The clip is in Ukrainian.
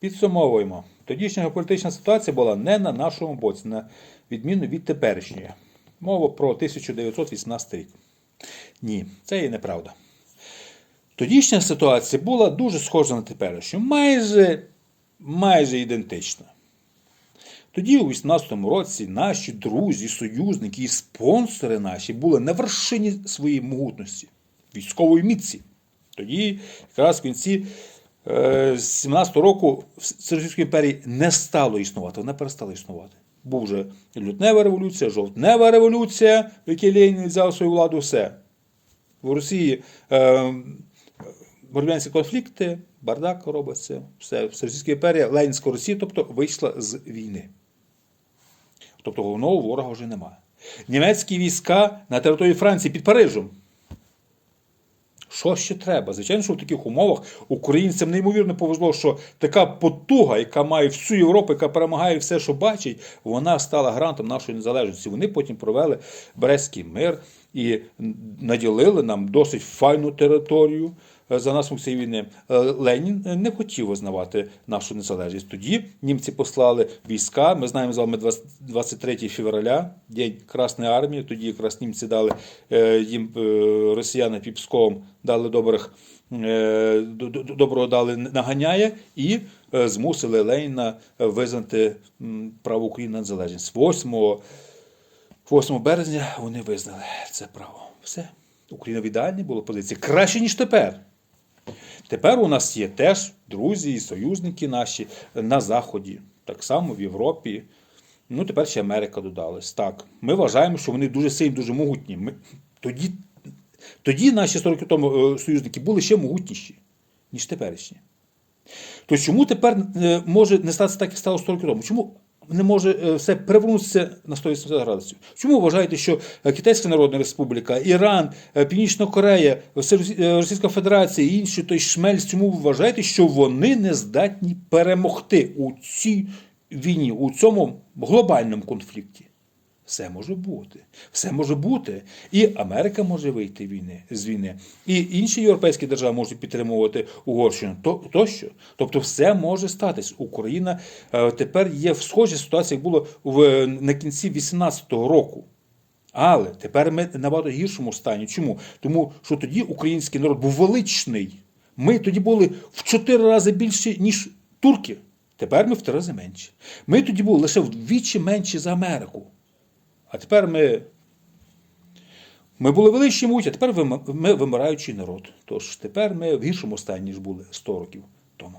Підсумовуємо. Тодішня політична ситуація була не на нашому боці, на відміну від теперішньої. Мова про 1918 рік. Ні, це і неправда. Тодішня ситуація була дуже схожа на теперішню, майже, майже ідентична. Тоді, у 18-му році, наші друзі, союзники і спонсори наші були на вершині своєї могутності, військової міці. Тоді, якраз в кінці е, 17-го року в Російської імперії не стало існувати, вона перестала існувати. Був вже лютнева революція, жовтнева революція, в якій Ленін взяв свою владу, все. В Росії е, громадянські конфлікти, бардак робиться, все. Російська імперія, Ленінська Росія, тобто вийшла з війни. Тобто головного ворога вже немає. Німецькі війська на території Франції під Парижем. Що ще треба? Звичайно, що в таких умовах українцям неймовірно повезло, що така потуга, яка має всю Європу, яка перемагає все, що бачить, вона стала грантом нашої незалежності. Вони потім провели Брестський мир і наділили нам досить файну територію е, за наслідок цієї війни. Е, Ленін е, не хотів визнавати нашу незалежність. Тоді німці послали війська. Ми знаємо з вами 23 февраля, День Красної армії. Тоді якраз німці дали їм росіяни піпском дали добрих. Доброго дали наганяє і змусили Леніна визнати право України на незалежність. 8 8 березня вони визнали це право. Все. Україна в ідеальній була позиції. Краще, ніж тепер. Тепер у нас є теж друзі і союзники наші на Заході, так само в Європі. Ну, тепер ще Америка додалась. Так, ми вважаємо, що вони дуже сильні, дуже могутні. Ми, тоді, тоді наші 40 років тому е, союзники були ще могутніші, ніж теперішні. То чому тепер е, може не статися так, як стало 40 років тому? Чому не може е, все перевернутися на 180 градусів? Чому вважаєте, що е, Китайська Народна Республіка, Іран, е, Північна Корея, Російська Федерація і інші той шмель, чому ви вважаєте, що вони не здатні перемогти у цій війні, у цьому глобальному конфлікті? Все може бути. Все може бути. І Америка може вийти війни, з війни, і інші європейські держави можуть підтримувати Угорщину. То, тощо. Тобто все може статись. Україна е, тепер є в схожій ситуації, як було в, на кінці 18-го року. Але тепер ми набагато гіршому стані. Чому? Тому що тоді український народ був величний. Ми тоді були в чотири рази більші, ніж турки. Тепер ми в три рази менші. Ми тоді були лише вдвічі менші за Америку. А тепер ми. Ми були величі муть, а тепер ми вимираючий народ. Тож тепер ми в гіршому стані, ніж були 100 років тому.